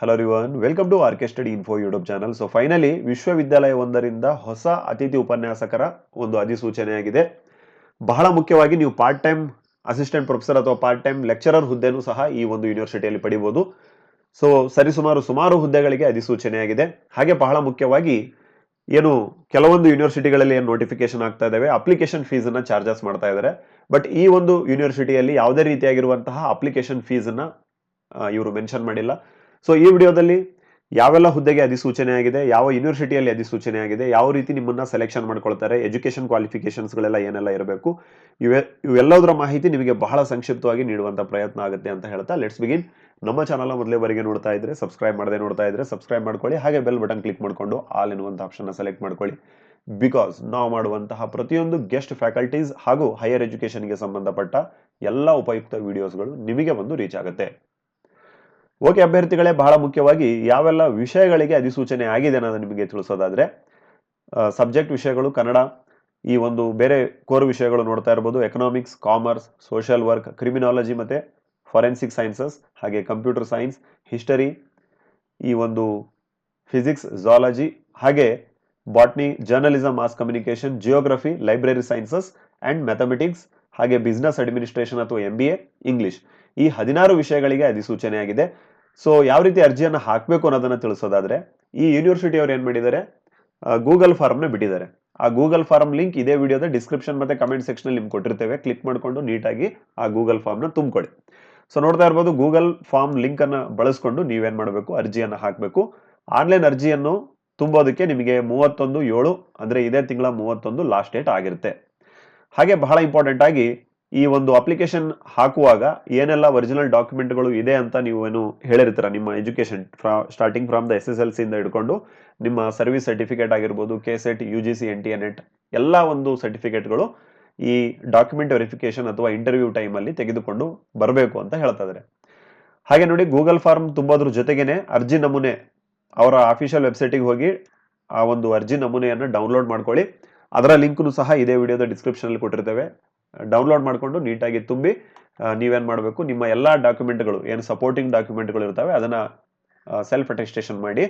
Hello everyone welcome to RK study info YouTube channel so finally ವಿಶ್ವವಿದ್ಯಾಲಯ ಒಂದರಿಂದ ಹೊಸ ಅತಿಥಿ ಉಪನ್ಯಾಸಕರ ಒಂದು ಅಧಿಸೂಚನೆಯಾಗಿದೆ. ಬಹಳ ಮುಖ್ಯವಾಗಿ ನೀವು ಪಾರ್ಟ್ ಟೈಮ್ ಅಸಿಸ್ಟೆಂಟ್ ಪ್ರೊಫೆಸರ್ ಅಥವಾ ಪಾರ್ಟ್ ಟೈಮ್ ಲೆಕ್ಚರರ್ ಹುದ್ದೆನೂ ಸಹ ಈ ಒಂದು ಯೂನಿವರ್ಸಿಟಿಯಲ್ಲಿ ಪಡಿಬೋದು. ಸೊ ಸರಿಸುಮಾರು ಸುಮಾರು ಹುದ್ದೆಗಳಿಗೆ ಅಧಿಸೂಚನೆಯಾಗಿದೆ. ಹಾಗೆ ಬಹಳ ಮುಖ್ಯವಾಗಿ ಏನು ಕೆಲವೊಂದು ಯೂನಿವರ್ಸಿಟಿಗಳಲ್ಲಿ ಏನು ನೋಟಿಫಿಕೇಶನ್ ಆಗ್ತಾ ಇದ್ದಾವೆ ಅಪ್ಲಿಕೇಶನ್ ಫೀಸ್ ಅನ್ನ ಚಾರ್ಜಸ್ ಮಾಡ್ತಾ ಇದ್ದಾರೆ ಬಟ್ ಈ ಒಂದು ಯೂನಿವರ್ಸಿಟಿಯಲ್ಲಿ ಯಾವುದೇ ರೀತಿಯಾಗಿರುವಂತಹ ಅಪ್ಲಿಕೇಶನ್ ಫೀಸ್ ಅನ್ನ ಇವರು ಮೆನ್ಷನ್ ಮಾಡಿಲ್ಲ. ಸೊ ಈ ವಿಡಿಯೋದಲ್ಲಿ ಯಾವೆಲ್ಲ ಹುದ್ದೆಗೆ ಅಧಿಸೂಚನೆ ಆಗಿದೆ, ಯಾವ ಯೂನಿವರ್ಸಿಟಿಯಲ್ಲಿ ಅಧಿಸೂಚನೆ ಆಗಿದೆ, ಯಾವ ರೀತಿ ನಿಮ್ಮನ್ನ ಸೆಲೆಕ್ಷನ್ ಮಾಡ್ಕೊಳ್ತಾರೆ ಎಜುಕೇಶನ್ ಕ್ವಾಲಿಫಿಕೇಶನ್ಸ್ಗಳೆಲ್ಲ ಏನೆಲ್ಲ ಇರಬೇಕು, ಇವೆ, ಇವೆಲ್ಲದರ ಮಾಹಿತಿ ನಿಮಗೆ ಬಹಳ ಸಂಕ್ಷಿಪ್ತವಾಗಿ ನೀಡುವಂಥ ಪ್ರಯತ್ನ ಆಗುತ್ತೆ ಅಂತ ಹೇಳ್ತಾ ಲೆಟ್ಸ್ ಬಿಗಿನ್ ನಮ್ಮ ಚಾನಲ್ ಮೊದಲೇವರೆಗೆ ನೋಡ್ತಾ ಇದ್ರೆ ಸಬ್ಸ್ಕ್ರೈಬ್ ಮಾಡದೆ ನೋಡ್ತಾ ಇದ್ರೆ ಸಬ್ಸ್ಕ್ರೈಬ್ ಮಾಡ್ಕೊಳ್ಳಿ, ಹಾಗೆ ಬೆಲ್ ಬಟನ್ ಕ್ಲಿಕ್ ಮಾಡಿಕೊಂಡು ಆಲ್ ಎನ್ನುವಂಥ ಆಪ್ಷನ್ ಸೆಲೆಕ್ಟ್ ಮಾಡ್ಕೊಳ್ಳಿ. ಬಿಕಾಸ್ ನಾವು ಮಾಡುವಂತಹ ಪ್ರತಿಯೊಂದು ಗೆಸ್ಟ್ ಫ್ಯಾಕಲ್ಟೀಸ್ ಹಾಗೂ ಹೈಯರ್ ಎಜುಕೇಷನ್ಗೆ ಸಂಬಂಧಪಟ್ಟ ಎಲ್ಲ ಉಪಯುಕ್ತ ವಿಡಿಯೋಸ್ಗಳು ನಿಮಗೆ ಬಂದು ರೀಚ್ ಆಗುತ್ತೆ. ಓಕೆ, ಅಭ್ಯರ್ಥಿಗಳೇ ಬಹಳ ಮುಖ್ಯವಾಗಿ ಯಾವೆಲ್ಲ ವಿಷಯಗಳಿಗೆ ಅಧಿಸೂಚನೆ ಆಗಿದೆ ಅನ್ನೋದು ನಿಮಗೆ ತಿಳಿಸೋದಾದ್ರೆ ಸಬ್ಜೆಕ್ಟ್ ವಿಷಯಗಳು, ಕನ್ನಡ, ಈ ಒಂದು ಬೇರೆ ಕೋರ್ ವಿಷಯಗಳು ನೋಡ್ತಾ ಇರ್ಬೋದು economics commerce social work criminology ಮತ್ತು ಫಾರೆನ್ಸಿಕ್ ಸೈನ್ಸಸ್ ಹಾಗೆ ಕಂಪ್ಯೂಟರ್ ಸೈನ್ಸ್ ಹಿಸ್ಟರಿ ಈ ಒಂದು ಫಿಸಿಕ್ಸ್ ಝಾಲಜಿ ಹಾಗೆ botany journalism mass communication geography library sciences and mathematics ಹಾಗೆ ಬಿಸ್ನೆಸ್ ಅಡ್ಮಿನಿಸ್ಟ್ರೇಷನ್ ಅಥವಾ ಎಂ ಬಿ ಎ ಇಂಗ್ಲಿಷ್ ಈ ಹದಿನಾರು ವಿಷಯಗಳಿಗೆ ಅಧಿಸೂಚನೆ ಆಗಿದೆ. ಸೊ ಯಾವ ರೀತಿ ಅರ್ಜಿಯನ್ನು ಹಾಕಬೇಕು ಅನ್ನೋದನ್ನ ತಿಳಿಸೋದಾದ್ರೆ, ಈ ಯೂನಿವರ್ಸಿಟಿ ಅವ್ರು ಏನು ಮಾಡಿದ್ದಾರೆ ಗೂಗಲ್ ಫಾರ್ಮ್ನ ಬಿಟ್ಟಿದ್ದಾರೆ ಆ ಗೂಗಲ್ ಫಾರ್ಮ್ ಲಿಂಕ್ ಇದೇ ವಿಡಿಯೋದ ಡಿಸ್ಕ್ರಿಪ್ಷನ್ ಮತ್ತೆ ಕಮೆಂಟ್ ಸೆಕ್ಷನ್ ನಿಮ್ಗೆ ಕೊಟ್ಟಿರ್ತೇವೆ. ಕ್ಲಿಕ್ ಮಾಡಿಕೊಂಡು ನೀಟಾಗಿ ಆ ಗೂಗಲ್ ಫಾರ್ಮ್ನ ತುಂಬಿಕೊಡಿ. ಸೊ ನೋಡ್ತಾ ಇರ್ಬೋದು ಗೂಗಲ್ ಫಾರ್ಮ್ ಲಿಂಕ್ ಅನ್ನ ಬಳಸ್ಕೊಂಡು ನೀವೇನು ಮಾಡಬೇಕು? ಅರ್ಜಿಯನ್ನು ಹಾಕಬೇಕು. ಆನ್ಲೈನ್ ಅರ್ಜಿಯನ್ನು ತುಂಬೋದಕ್ಕೆ ನಿಮಗೆ ಮೂವತ್ತೊಂದು ಏಳು ಅಂದ್ರೆ ಇದೇ ತಿಂಗಳ ಮೂವತ್ತೊಂದು ಲಾಸ್ಟ್ ಡೇಟ್ ಆಗಿರುತ್ತೆ. ಹಾಗೆ ಬಹಳ ಇಂಪಾರ್ಟೆಂಟ್ ಆಗಿ ಈ ಒಂದು ಅಪ್ಲಿಕೇಶನ್ ಹಾಕುವಾಗ ಏನೆಲ್ಲ ಒರಿಜಿನಲ್ ಡಾಕ್ಯುಮೆಂಟ್ಗಳು ಇದೆ ಅಂತ ನೀವು ಏನು ಹೇಳಿರ್ತೀರ? ನಿಮ್ಮ education starting from the S S L ಸಿಯಿಂದ ಹಿಡ್ಕೊಂಡು ನಿಮ್ಮ ಸರ್ವಿಸ್ ಸರ್ಟಿಫಿಕೇಟ್ ಆಗಿರ್ಬೋದು K SET U G C N T NET ಎಲ್ಲ ಒಂದು ಸರ್ಟಿಫಿಕೇಟ್ಗಳು ಈ ಡಾಕ್ಯುಮೆಂಟ್ ವೆರಿಫಿಕೇಶನ್ ಅಥವಾ ಇಂಟರ್ವ್ಯೂ ಟೈಮಲ್ಲಿ ತೆಗೆದುಕೊಂಡು ಬರಬೇಕು ಅಂತ ಹೇಳ್ತಾ ಇದ್ದಾರೆ. ಹಾಗೆ ನೋಡಿ ಗೂಗಲ್ ಫಾರ್ಮ್ ತುಂಬೋದ್ರ ಜೊತೆಗೇನೆ ಅರ್ಜಿ ನಮೂನೆ, ಅವರ ಅಫಿಷಿಯಲ್ ವೆಬ್ಸೈಟಿಗೆ ಹೋಗಿ ಆ ಒಂದು ಅರ್ಜಿ ನಮೂನೆಯನ್ನು ಡೌನ್ಲೋಡ್ ಮಾಡ್ಕೊಳ್ಳಿ. ಅದರ ಲಿಂಕ್ನು ಸಹ ಇದೇ ವಿಡಿಯೋದ ಡಿಸ್ಕ್ರಿಪ್ಷನ್ ಅಲ್ಲಿ ಕೊಟ್ಟಿರ್ತೇವೆ. ಡೌನ್ಲೋಡ್ ಮಾಡಿಕೊಂಡು ನೀಟಾಗಿ ತುಂಬಿ ನೀವೇನು ಮಾಡಬೇಕು, ನಿಮ್ಮ ಎಲ್ಲ ಡಾಕ್ಯುಮೆಂಟ್ಗಳು, ಏನು ಸಪೋರ್ಟಿಂಗ್ ಡಾಕ್ಯುಮೆಂಟ್ಗಳು ಇರ್ತವೆ, ಅದನ್ನ ಸೆಲ್ಫ್ ಅಟೆಸ್ಟೇಷನ್ ಮಾಡಿ.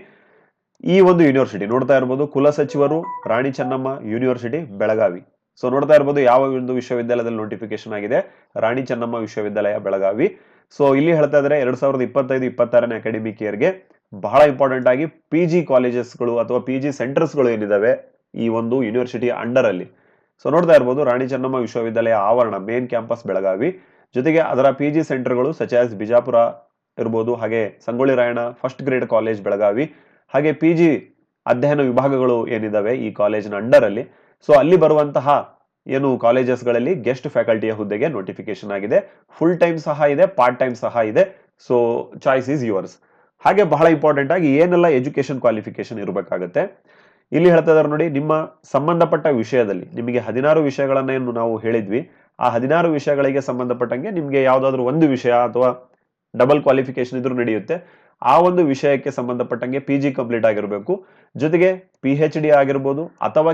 ಈ ಒಂದು ಯೂನಿವರ್ಸಿಟಿ ನೋಡ್ತಾ ಇರ್ಬೋದು ಕುಲಸಚಿವರು ರಾಣಿ ಚೆನ್ನಮ್ಮ ಯೂನಿವರ್ಸಿಟಿ ಬೆಳಗಾವಿ. ಸೊ ನೋಡ್ತಾ ಇರ್ಬೋದು, ಯಾವ ಒಂದು ವಿಶ್ವವಿದ್ಯಾಲಯದಲ್ಲಿ ನೋಟಿಫಿಕೇಶನ್ ಆಗಿದೆ, ರಾಣಿ ಚೆನ್ನಮ್ಮ ವಿಶ್ವವಿದ್ಯಾಲಯ, ಬೆಳಗಾವಿ. ಸೊ ಇಲ್ಲಿ ಹೇಳ್ತಾ ಇದ್ರೆ, ಎರಡ್ ಸಾವಿರದ ಇಪ್ಪತ್ತೈದು, ಇಪ್ಪತ್ತಾರನೇ ಅಕಾಡೆಮಿಕ್ ಇಯರ್ಗೆ ಬಹಳ ಇಂಪಾರ್ಟೆಂಟ್ ಆಗಿ ಪಿ ಜಿ ಕಾಲೇಜಸ್ಗಳು ಅಥವಾ ಪಿ ಜಿ ಸೆಂಟರ್ಸ್ಗಳು ಏನಿದಾವೆ, ಈ ಒಂದು ಯೂನಿವರ್ಸಿಟಿ ಅಂಡರ್ ಅಲ್ಲಿ. ಸೊ ನೋಡ್ತಾ ಇರ್ಬೋದು, ರಾಣಿ ಚೆನ್ನಮ್ಮ ವಿಶ್ವವಿದ್ಯಾಲಯ ಆವರಣ ಮೇನ್ ಕ್ಯಾಂಪಸ್ ಬೆಳಗಾವಿ. ಜೊತೆಗೆ ಅದರ ಪಿ ಜಿ ಸೆಂಟರ್ಗಳು ಆಸ್ ಬಿಜಾಪುರ ಇರ್ಬೋದು, ಹಾಗೆ Sangolli Rayanna first grade college Belagavi. ಹಾಗೆ ಪಿ ಜಿ ಅಧ್ಯಯನ ವಿಭಾಗಗಳು ಏನಿದಾವೆ ಈ ಕಾಲೇಜಿನ ಅಂಡರ್ ಅಲ್ಲಿ. ಸೊ ಅಲ್ಲಿ ಬರುವಂತಹ ಏನು ಕಾಲೇಜಸ್ಗಳಲ್ಲಿ ಗೆಸ್ಟ್ ಫ್ಯಾಕಲ್ಟಿಯ ಹುದ್ದೆಗೆ ನೋಟಿಫಿಕೇಶನ್ ಆಗಿದೆ. ಫುಲ್ ಟೈಮ್ ಸಹ ಇದೆ ಪಾರ್ಟ್ ಟೈಮ್ ಸಹ ಇದೆ. ಸೊ ಚಾಯ್ಸ್ ಈಸ್ ಯುವರ್ಸ್ ಹಾಗೆ ಬಹಳ ಇಂಪಾರ್ಟೆಂಟ್ ಆಗಿ ಏನೆಲ್ಲ ಎಜುಕೇಶನ್ ಕ್ವಾಲಿಫಿಕೇಶನ್ ಇರಬೇಕಾಗುತ್ತೆ? ಇಲ್ಲಿ ಹೇಳ್ತಾ ಇದ್ದಾರೆ ನೋಡಿ, ನಿಮ್ಮ ಸಂಬಂಧಪಟ್ಟ ವಿಷಯದಲ್ಲಿ, ನಿಮಗೆ ಹದಿನಾರು ವಿಷಯಗಳನ್ನ ಏನು ನಾವು ಹೇಳಿದ್ವಿ, ಆ ಹದಿನಾರು ವಿಷಯಗಳಿಗೆ ಸಂಬಂಧಪಟ್ಟಂಗೆ ನಿಮಗೆ ಯಾವುದಾದ್ರೂ ಒಂದು ವಿಷಯ ಅಥವಾ ಡಬಲ್ ಕ್ವಾಲಿಫಿಕೇಶನ್ ಇದ್ರೂ ನಡೆಯುತ್ತೆ. ಆ ಒಂದು ವಿಷಯಕ್ಕೆ ಸಂಬಂಧಪಟ್ಟಂಗೆ ಪಿ ಜಿ ಕಂಪ್ಲೀಟ್ ಆಗಿರಬೇಕು. ಜೊತೆಗೆ ಪಿ ಹೆಚ್ ಡಿ ಆಗಿರ್ಬೋದು, ಅಥವಾ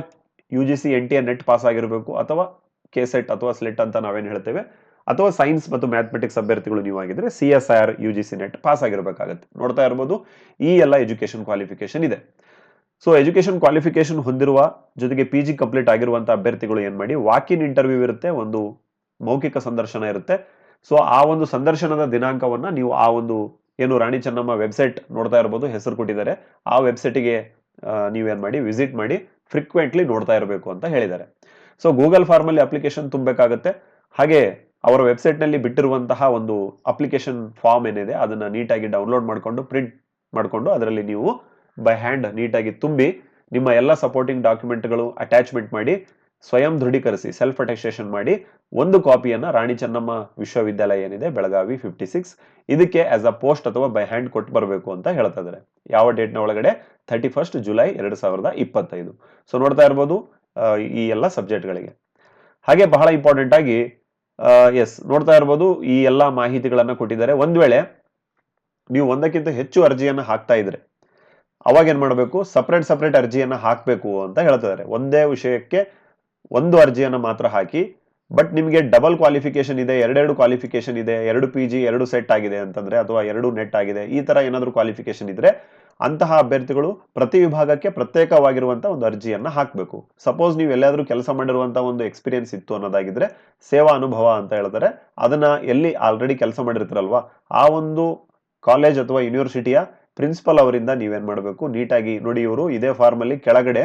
U G C N T net pass ಆಗಿರಬೇಕು, ಅಥವಾ ಕೆ ಸೆಟ್ ಅಥವಾ ಸ್ಲೆಟ್ ಅಂತ ನಾವೇನು ಹೇಳ್ತೇವೆ, ಅಥವಾ ಸೈನ್ಸ್ ಮತ್ತು ಮ್ಯಾಥಮೆಟಿಕ್ಸ್ ಅಭ್ಯರ್ಥಿಗಳು ನೀವು ಆಗಿದ್ರೆ C S I R U G C net pass ಆಗಿರಬೇಕಾಗುತ್ತೆ. ನೋಡ್ತಾ ಇರ್ಬೋದು, ಈ ಎಲ್ಲ ಎಜುಕೇಶನ್ ಕ್ವಾಲಿಫಿಕೇಶನ್ ಇದೆ. ಸೊ ಎಜುಕೇಶನ್ ಕ್ವಾಲಿಫಿಕೇಶನ್ ಹೊಂದಿರುವ ಜೊತೆಗೆ ಪಿ ಜಿ ಕಂಪ್ಲೀಟ್ ಆಗಿರುವಂಥ ಅಭ್ಯರ್ಥಿಗಳು ಏನು ಮಾಡಿ ವಾಕ್ ಇನ್ ಇಂಟರ್ವ್ಯೂ ಇರುತ್ತೆ, ಒಂದು ಮೌಖಿಕ ಸಂದರ್ಶನ ಇರುತ್ತೆ. ಸೊ ಆ ಒಂದು ಸಂದರ್ಶನದ ದಿನಾಂಕವನ್ನ ನೀವು ಆ ಒಂದು ಏನು ರಾಣಿ ಚೆನ್ನಮ್ಮ ವೆಬ್ಸೈಟ್ ನೋಡ್ತಾ ಇರ್ಬೋದು, ಹೆಸರು ಕೊಟ್ಟಿದ್ದಾರೆ. ಆ ವೆಬ್ಸೈಟಿಗೆ ನೀವೇನು ಮಾಡಿ ವಿಸಿಟ್ ಮಾಡಿ ಫ್ರೀಕ್ವೆಂಟ್ಲಿ ನೋಡ್ತಾ ಇರಬೇಕು ಅಂತ ಹೇಳಿದ್ದಾರೆ. ಸೊ ಗೂಗಲ್ ಫಾರ್ಮ್ ಅಲ್ಲಿ ಅಪ್ಲಿಕೇಶನ್ ತುಂಬಬೇಕಾಗುತ್ತೆ. ಹಾಗೆ ಅವರ ವೆಬ್ಸೈಟ್ನಲ್ಲಿ ಬಿಟ್ಟಿರುವಂತಹ ಒಂದು ಅಪ್ಲಿಕೇಶನ್ ಫಾರ್ಮ್ ಏನಿದೆ, ಅದನ್ನ ನೀಟಾಗಿ ಡೌನ್ಲೋಡ್ ಮಾಡಿಕೊಂಡು ಪ್ರಿಂಟ್ ಮಾಡಿಕೊಂಡು, ಅದರಲ್ಲಿ ನೀವು ಬೈ ಹ್ಯಾಂಡ್ ನೀಟಾಗಿ ತುಂಬಿ ನಿಮ್ಮ ಎಲ್ಲ ಸಪೋರ್ಟಿಂಗ್ ಡಾಕ್ಯುಮೆಂಟ್ಗಳು ಅಟ್ಯಾಚ್ಮೆಂಟ್ ಮಾಡಿ ಸ್ವಯಂ ದೃಢೀಕರಿಸಿ ಸೆಲ್ಫ್ ಅಟೆಸ್ಟೇಷನ್ ಮಾಡಿ ಒಂದು ಕಾಪಿಯನ್ನ ರಾಣಿ ಚೆನ್ನಮ್ಮ ವಿಶ್ವವಿದ್ಯಾಲಯ ಏನಿದೆ, ಬೆಳಗಾವಿ ಫಿಫ್ಟಿ ಸಿಕ್ಸ್ ಇದಕ್ಕೆ ಆಸ್ ಅ ಪೋಸ್ಟ್ ಅಥವಾ ಬೈ ಹ್ಯಾಂಡ್ ಕೊಟ್ಟು ಬರಬೇಕು ಅಂತ ಹೇಳ್ತಾ ಇದ್ದಾರೆ. ಯಾವ ಡೇಟ್ನ ಒಳಗಡೆ? ಥರ್ಟಿ ಫಸ್ಟ್ ಜುಲೈ ಎರಡು ಸಾವಿರದ ಇಪ್ಪತ್ತೈದು. ಸೊ ನೋಡ್ತಾ ಇರ್ಬೋದು ಈ ಎಲ್ಲ ಸಬ್ಜೆಕ್ಟ್ಗಳಿಗೆ ಹಾಗೆ ಬಹಳ ಇಂಪಾರ್ಟೆಂಟ್ ಆಗಿ ಎಸ್ ನೋಡ್ತಾ ಇರ್ಬೋದು, ಈ ಎಲ್ಲ ಮಾಹಿತಿಗಳನ್ನು ಕೊಟ್ಟಿದ್ದಾರೆ. ಒಂದ್ ವೇಳೆ ನೀವು ಒಂದಕ್ಕಿಂತ ಹೆಚ್ಚು ಅರ್ಜಿಯನ್ನು ಹಾಕ್ತಾ ಇದ್ರೆ ಅವಾಗ ಏನು ಮಾಡಬೇಕು? ಸಪ್ರೇಟ್ ಸಪ್ರೇಟ್ ಅರ್ಜಿಯನ್ನ ಹಾಕಬೇಕು ಅಂತ ಹೇಳ್ತಿದ್ದಾರೆ. ಒಂದೇ ವಿಷಯಕ್ಕೆ ಒಂದು ಅರ್ಜಿಯನ್ನ ಮಾತ್ರ ಹಾಕಿ ಬಟ್ ನಿಮಗೆ ಡಬಲ್ ಕ್ವಾಲಿಫಿಕೇಶನ್ ಇದೆ, ಎರಡೆರಡು ಕ್ವಾಲಿಫಿಕೇಶನ್ ಇದೆ, ಎರಡು ಪಿ ಜಿ ಎರಡು ಸೆಟ್ ಆಗಿದೆ ಅಂತಂದ್ರೆ, ಅಥವಾ ಎರಡು ನೆಟ್ ಆಗಿದೆ, ಈ ತರ ಏನಾದರೂ ಕ್ವಾಲಿಫಿಕೇಶನ್ ಇದ್ರೆ ಅಂತಹ ಅಭ್ಯರ್ಥಿಗಳು ಪ್ರತಿ ವಿಭಾಗಕ್ಕೆ ಪ್ರತ್ಯೇಕವಾಗಿರುವಂಥ ಒಂದು ಅರ್ಜಿಯನ್ನ ಹಾಕಬೇಕು. ಸಪೋಸ್ ನೀವು ಎಲ್ಲಾದ್ರೂ ಕೆಲಸ ಮಾಡಿರುವಂಥ ಒಂದು ಎಕ್ಸ್ಪೀರಿಯನ್ಸ್ ಇತ್ತು ಅನ್ನೋದಾಗಿದ್ರೆ, ಸೇವಾ ಅನುಭವ ಅಂತ ಹೇಳ್ತಾರೆ. ಅದನ್ನ ಎಲ್ಲಿ ಆಲ್ರೆಡಿ ಕೆಲಸ ಮಾಡಿರ್ತಾರಲ್ವಾ? ಆ ಒಂದು ಕಾಲೇಜ್ ಅಥವಾ ಯೂನಿವರ್ಸಿಟಿಯ ಪ್ರಿನ್ಸಿಪಲ್ ಅವರಿಂದ ನೀವೇನ್ ಮಾಡಬೇಕು? ನೀಟಾಗಿ ನೋಡಿ ಇವರು, ಇದೇ ಫಾರ್ಮ್ ಅಲ್ಲಿ ಕೆಳಗಡೆ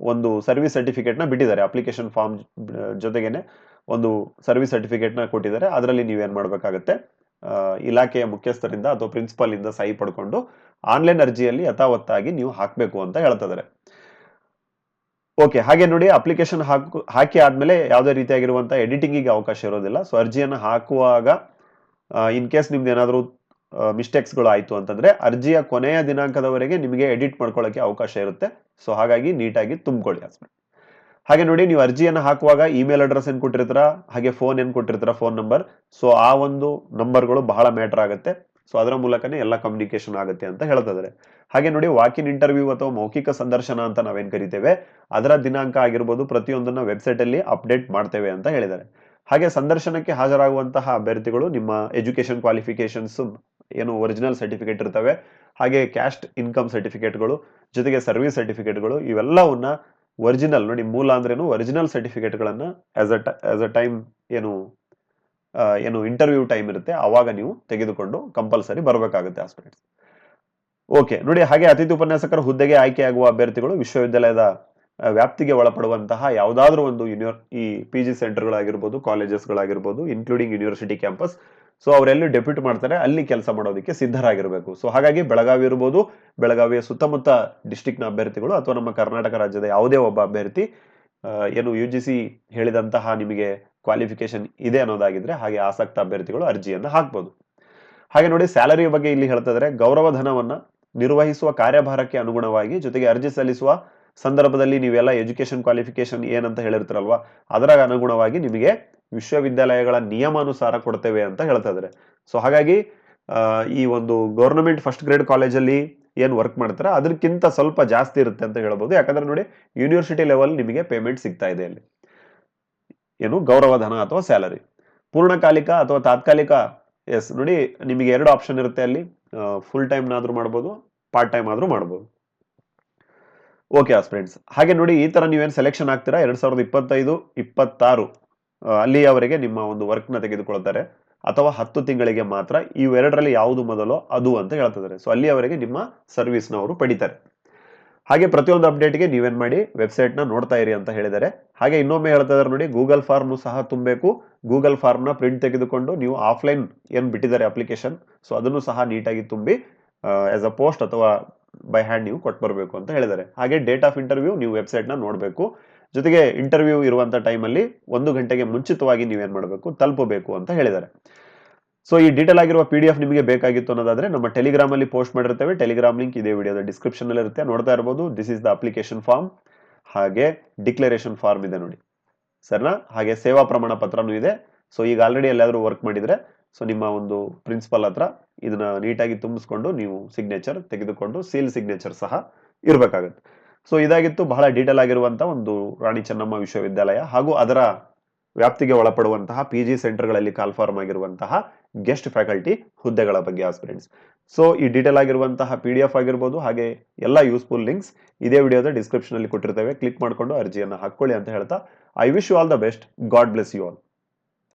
ಒಂದು ಸರ್ವಿಸ್ ಸರ್ಟಿಫಿಕೇಟ್ನ ಬಿಟ್ಟಿದ್ದಾರೆ. ಅಪ್ಲಿಕೇಶನ್ ಫಾರ್ಮ್ ಜೊತೆಗೇನೆ ಒಂದು ಸರ್ವಿಸ್ ಸರ್ಟಿಫಿಕೇಟ್ನ ಕೊಟ್ಟಿದ್ದಾರೆ. ಅದರಲ್ಲಿ ನೀವೇನ್ ಮಾಡಬೇಕಾಗತ್ತೆ? ಇಲಾಖೆಯ ಮುಖ್ಯಸ್ಥರಿಂದ ಅಥವಾ ಪ್ರಿನ್ಸಿಪಾಲಿಂದ ಸಹಿ ಪಡ್ಕೊಂಡು ಆನ್ಲೈನ್ ಅರ್ಜಿಯಲ್ಲಿ ಯಥಾವತ್ತಾಗಿ ನೀವು ಹಾಕಬೇಕು ಅಂತ ಹೇಳ್ತಿದ್ದಾರೆ. ಓಕೆ ಹಾಗೆ ನೋಡಿ ಅಪ್ಲಿಕೇಶನ್ ಹಾಕು, ಹಾಕಿ ಆದ್ಮೇಲೆ ಯಾವುದೇ ರೀತಿಯಾಗಿರುವಂಥ ಎಡಿಟಿಂಗಿಗೆ ಅವಕಾಶ ಇರೋದಿಲ್ಲ. ಸೊ ಅರ್ಜಿಯನ್ನು ಹಾಕುವಾಗ ಇನ್ ಕೇಸ್ ನಿಮ್ದು ಏನಾದರೂ ಮಿಸ್ಟೇಕ್ಸ್ಗಳು ಆಯಿತು ಅಂತಂದರೆ ಅರ್ಜಿಯ ಕೊನೆಯ ದಿನಾಂಕದವರೆಗೆ ನಿಮಗೆ ಎಡಿಟ್ ಮಾಡ್ಕೊಳ್ಳೋಕ್ಕೆ ಅವಕಾಶ ಇರುತ್ತೆ. ಸೊ ಹಾಗಾಗಿ ನೀಟಾಗಿ ತುಂಬಿಕೊಳ್ಳಿ ಹಸ್ಬೆಂಡ್ ಹಾಗೆ ನೋಡಿ, ನೀವು ಅರ್ಜಿಯನ್ನು ಹಾಕುವಾಗ ಇಮೇಲ್ ಅಡ್ರೆಸ್ ಏನು ಕೊಟ್ಟಿರ್ತೀರಾ? ಹಾಗೆ ಫೋನ್ ಏನು ಕೊಟ್ಟಿರ್ತೀರಾ? ಫೋನ್ ನಂಬರ್ ಸೊ ಆ ಒಂದು ನಂಬರ್ಗಳು ಬಹಳ ಮ್ಯಾಟರ್ ಆಗುತ್ತೆ. ಸೊ ಅದರ ಮೂಲಕನೇ ಎಲ್ಲ ಕಮ್ಯುನಿಕೇಶನ್ ಆಗುತ್ತೆ ಅಂತ ಹೇಳ್ತಿದ್ದಾರೆ ಹಾಗೆ ನೋಡಿ ವಾಕಿನ್ ಇಂಟರ್ವ್ಯೂ ಅಥವಾ ಮೌಖಿಕ ಸಂದರ್ಶನ ಅಂತ ನಾವೇನು ಕರಿತೇವೆ? ಅದರ ದಿನಾಂಕ ಆಗಿರ್ಬೋದು, ಪ್ರತಿಯೊಂದನ್ನು ವೆಬ್ಸೈಟ್ ಅಲ್ಲಿ ಅಪ್ಡೇಟ್ ಮಾಡ್ತೇವೆ ಅಂತ ಹೇಳಿದ್ದಾರೆ ಹಾಗೆ ಸಂದರ್ಶನಕ್ಕೆ ಹಾಜರಾಗುವಂತಹ ಅಭ್ಯರ್ಥಿಗಳು ನಿಮ್ಮ ಎಜುಕೇಶನ್ ಕ್ವಾಲಿಫಿಕೇಶನ್ಸ್ ಏನು ಒರಿಜಿನಲ್ ಸರ್ಟಿಫಿಕೇಟ್ ಇರ್ತವೆ. ಹಾಗೆ ಕ್ಯಾಸ್ಟ್ ಇನ್ಕಮ್ ಸರ್ಟಿಫಿಕೇಟ್ಗಳು ಜೊತೆಗೆ ಸರ್ವಿಸ್ ಸರ್ಟಿಫಿಕೇಟ್ಗಳು ಇವೆಲ್ಲವನ್ನ ಒರಿಜಿನಲ್ ನೋಡಿ ಮೂಲ ಅಂದ್ರೇನು original ಸರ್ಟಿಫಿಕೇಟ್ಗಳನ್ನ as a as a time ಏನು ಏನು ಇಂಟರ್ವ್ಯೂ ಟೈಮ್ ಇರುತ್ತೆ ಆವಾಗ ನೀವು ತೆಗೆದುಕೊಂಡು ಕಂಪಲ್ಸರಿ ಬರಬೇಕಾಗುತ್ತೆ ಆಸ್ಪಿರೆಂಟ್ಸ್ ಓಕೆ ನೋಡಿ ಹಾಗೆ ಅತಿಥಿ ಉಪನ್ಯಾಸಕರ ಹುದ್ದೆಗೆ ಆಯ್ಕೆಯಾಗುವ ಅಭ್ಯರ್ಥಿಗಳು ವಿಶ್ವವಿದ್ಯಾಲಯದ ವ್ಯಾಪ್ತಿಗೆ ಒಳಪಡುವಂತಹ ಯಾವುದಾದ್ರೂ ಒಂದು ಯೂನಿವರ್ ಈ ಪಿ ಜಿ ಸೆಂಟರ್ಗಳಾಗಿರ್ಬೋದು ಕಾಲೇಜಸ್ಗಳಾಗಿರ್ಬೋದು ಇನ್ಕ್ಲೂಡಿಂಗ್ ಯೂನಿವರ್ಸಿಟಿ ಕ್ಯಾಂಪಸ್ ಸೊ ಅವರೆಲ್ಲಿ ಡೆಪ್ಯೂಟ್ ಮಾಡ್ತಾರೆ, ಅಲ್ಲಿ ಕೆಲಸ ಮಾಡೋದಕ್ಕೆ ಸಿದ್ಧರಾಗಿರಬೇಕು. ಸೊ ಹಾಗಾಗಿ ಬೆಳಗಾವಿ ಇರ್ಬೋದು, ಬೆಳಗಾವಿಯ ಸುತ್ತಮುತ್ತ ಡಿಸ್ಟಿಕ್ನ ಅಭ್ಯರ್ಥಿಗಳು ಅಥವಾ ನಮ್ಮ ಕರ್ನಾಟಕ ರಾಜ್ಯದ ಯಾವುದೇ ಒಬ್ಬ ಅಭ್ಯರ್ಥಿ ಏನು ಯು ಜಿ ಹೇಳಿದಂತಹ ನಿಮಗೆ ಕ್ವಾಲಿಫಿಕೇಶನ್ ಇದೆ ಅನ್ನೋದಾಗಿದ್ರೆ ಹಾಗೆ ಆಸಕ್ತ ಅಭ್ಯರ್ಥಿಗಳು ಅರ್ಜಿಯನ್ನು ಹಾಕ್ಬೋದು. ಹಾಗೆ ನೋಡಿ ಸ್ಯಾಲರಿಯ ಬಗ್ಗೆ ಇಲ್ಲಿ ಹೇಳ್ತಾ ಇದ್ದಾರೆ ಗೌರವ ಧನವನ್ನ ನಿರ್ವಹಿಸುವ ಕಾರ್ಯಭಾರಕ್ಕೆ ಅನುಗುಣವಾಗಿ ಜೊತೆಗೆ ಅರ್ಜಿ ಸಲ್ಲಿಸುವ ಸಂದರ್ಭದಲ್ಲಿ ನೀವೆಲ್ಲ ಎಜುಕೇಶನ್ ಕ್ವಾಲಿಫಿಕೇಶನ್ ಏನಂತ ಹೇಳಿರ್ತಾರಲ್ವಾ? ಅದರ ಅನುಗುಣವಾಗಿ ನಿಮಗೆ ವಿಶ್ವವಿದ್ಯಾಲಯಗಳ ನಿಯಮಾನುಸಾರ ಕೊಡ್ತೇವೆ ಅಂತ ಹೇಳ್ತಾ ಇದ್ದಾರೆ. ಸೊ ಹಾಗಾಗಿ ಈ ಒಂದು ಗೌರ್ನಮೆಂಟ್ ಫಸ್ಟ್ ಗ್ರೇಡ್ ಕಾಲೇಜಲ್ಲಿ ಏನು ವರ್ಕ್ ಮಾಡ್ತಾರೆ, ಅದಕ್ಕಿಂತ ಸ್ವಲ್ಪ ಜಾಸ್ತಿ ಇರುತ್ತೆ ಅಂತ ಹೇಳ್ಬೋದು. ಯಾಕಂದ್ರೆ ನೋಡಿ, ಯೂನಿವರ್ಸಿಟಿ ಲೆವೆಲ್ ನಿಮಗೆ ಪೇಮೆಂಟ್ ಸಿಗ್ತಾ ಇದೆ ಅಲ್ಲಿ. ಏನು ಗೌರವಧನ ಅಥವಾ ಸ್ಯಾಲರಿ. ಪೂರ್ಣಕಾಲಿಕ ಅಥವಾ ತಾತ್ಕಾಲಿಕ, ಎಸ್, ನೋಡಿ, ನಿಮಗೆ ಎರಡು ಆಪ್ಷನ್ ಇರುತ್ತೆ ಅಲ್ಲಿ. ಫುಲ್ ಟೈಮ್ನಾದ್ರೂ ಮಾಡ್ಬೋದು ಪಾರ್ಟ್ ಟೈಮ್ ಆದ್ರೂ ಮಾಡ್ಬೋದು. ಓಕೆ ಫ್ರೆಂಡ್ಸ್ ಹಾಗೆ ನೋಡಿ, ಈ ತರ ನೀವೇನು ಸೆಲೆಕ್ಷನ್ ಆಗ್ತೀರಾ? ಎರಡು ಸಾವಿರದ ಇಪ್ಪತ್ತೈದು, ಇಪ್ಪತ್ತಾರು ಅಲ್ಲಿಯವರೆಗೆ ನಿಮ್ಮ ಒಂದು ವರ್ಕ್ನ ತೆಗೆದುಕೊಳ್ತಾರೆ. ಅಥವಾ ಹತ್ತು ತಿಂಗಳಿಗೆ ಮಾತ್ರ ಇವೆರಡರಲ್ಲಿ ಯಾವುದು ಮೊದಲು ಅದು ಅಂತ ಹೇಳ್ತಿದ್ದಾರೆ. ಸೊ ಅಲ್ಲಿಯವರೆಗೆ ನಿಮ್ಮ ಸರ್ವಿಸ್ನ ಅವರು ಪಡಿತಾರೆ. ಹಾಗೆ ಪ್ರತಿಯೊಂದು ಅಪ್ಡೇಟ್ಗೆ ನೀವೇನು ಮಾಡಿ ವೆಬ್ಸೈಟ್ನ ನೋಡ್ತಾ ಇರಿ ಅಂತ ಹೇಳಿದ್ದಾರೆ. ಹಾಗೆ ಇನ್ನೊಮ್ಮೆ ಹೇಳ್ತಾ ಇದ್ದಾರೆ ನೋಡಿ ಗೂಗಲ್ ಫಾರ್ಮ್ ಸಹ ತುಂಬಬೇಕು. ಗೂಗಲ್ ಫಾರ್ಮ್ನ ಪ್ರಿಂಟ್ ತೆಗೆದುಕೊಂಡು ನೀವು ಆಫ್ಲೈನ್ ಏನು ಬಿಟ್ಟಿದ್ದಾರೆ ಅಪ್ಲಿಕೇಶನ್ ಸೊ ಅದನ್ನು ಸಹ ನೀಟಾಗಿ ತುಂಬಿ ಆಸ್ ಅ ಪೋಸ್ಟ್ ಅಥವಾ ಬೈ ಹ್ಯಾಂಡ್ ನೀವು ಕೊಟ್ಟು ಬರಬೇಕು ಅಂತ ಹೇಳಿದ್ದಾರೆ. ಹಾಗೆ ಡೇಟ್ ಆಫ್ ಇಂಟರ್ವ್ಯೂ ನೀವು ವೆಬ್ಸೈಟ್ನ ನೋಡಬೇಕು. ಜೊತೆಗೆ ಇಂಟರ್ವ್ಯೂ ಇರುವಂಥ ಟೈಮಲ್ಲಿ ಒಂದು ಗಂಟೆಗೆ ಮುಂಚಿತವಾಗಿ ನೀವೇನು ಮಾಡಬೇಕು? ತಲುಪಬೇಕು ಅಂತ ಹೇಳಿದ್ದಾರೆ. ಸೊ ಈ ಡೀಟೇಲ್ ಆಗಿರುವ ಪಿ ಡಿ ಎಫ್ ನಿಮಗೆ ಬೇಕಾಗಿತ್ತು ಅನ್ನೋದಾದ್ರೆ ನಮ್ಮ ಟೆಲಿಗ್ರಾಮ್ ಅಲ್ಲಿ ಪೋಸ್ಟ್ ಮಾಡಿರ್ತೇವೆ. ಟೆಲಿಗ್ರಾಮ್ ಲಿಂಕ್ ಇದೇ ವಿಡಿಯೋದ ಡಿಸ್ಕ್ರಿಪ್ಷನ್ ಅಲ್ಲಿ ಇರುತ್ತೆ. ನೋಡ್ತಾ ಇರಬಹುದು this is the application form ಹಾಗೆ ಡಿಕ್ಲರೇಷನ್ ಫಾರ್ಮ್ ಇದೆ ನೋಡಿ. ಸರಿನಾ? ಹಾಗೆ ಸೇವಾ ಪ್ರಮಾಣ ಪತ್ರನೂ ಇದೆ. ಸೊ ಈಗ ಆಲ್ರೆಡಿ ಎಲ್ಲಾದ್ರೂ ವರ್ಕ್ ಮಾಡಿದ್ರೆ ಸೊ ನಿಮ್ಮ ಒಂದು ಪ್ರಿನ್ಸಿಪಲ್ ಹತ್ರ ಇದನ್ನ ನೀಟಾಗಿ ತುಂಬಿಸ್ಕೊಂಡು ನೀವು ಸಿಗ್ನೇಚರ್ ತೆಗೆದುಕೊಂಡು ಸೀಲ್ ಸಿಗ್ನೇಚರ್ ಸಹ ಇರಬೇಕಾಗುತ್ತೆ. ಸೊ ಇದಾಗಿತ್ತು ಬಹಳ ಡೀಟೇಲ್ ಆಗಿರುವಂತಹ ಒಂದು ರಾಣಿ ಚೆನ್ನಮ್ಮ ವಿಶ್ವವಿದ್ಯಾಲಯ ಹಾಗೂ ಅದರ ವ್ಯಾಪ್ತಿಗೆ ಒಳಪಡುವಂತಹ ಪಿ ಜಿ ಸೆಂಟರ್ಗಳಲ್ಲಿ ಕಾಲ್ಫಾರ್ಮ್ ಆಗಿರುವಂತಹ ಗೆಸ್ಟ್ ಫ್ಯಾಕಲ್ಟಿ ಹುದ್ದೆಗಳ ಬಗ್ಗೆ ಆಸ್ಪಿರೆಂಟ್ಸ್ ಸೊ ಈ ಡೀಟೇಲ್ ಆಗಿರುವಂತಹ ಪಿ ಡಿ ಎಫ್ ಆಗಿರ್ಬೋದು ಹಾಗೆ ಎಲ್ಲ ಯೂಸ್ಫುಲ್ ಲಿಂಕ್ಸ್ ಇದೇ ವಿಡಿಯೋದ ಡಿಸ್ಕ್ರಿಪ್ಷನ್ ಅಲ್ಲಿ ಕೊಟ್ಟಿರ್ತೇವೆ. ಕ್ಲಿಕ್ ಮಾಡಿಕೊಂಡು ಅರ್ಜಿಯನ್ನು ಹಾಕೊಳ್ಳಿ ಅಂತ ಹೇಳ್ತಾ I wish you all the best God bless you all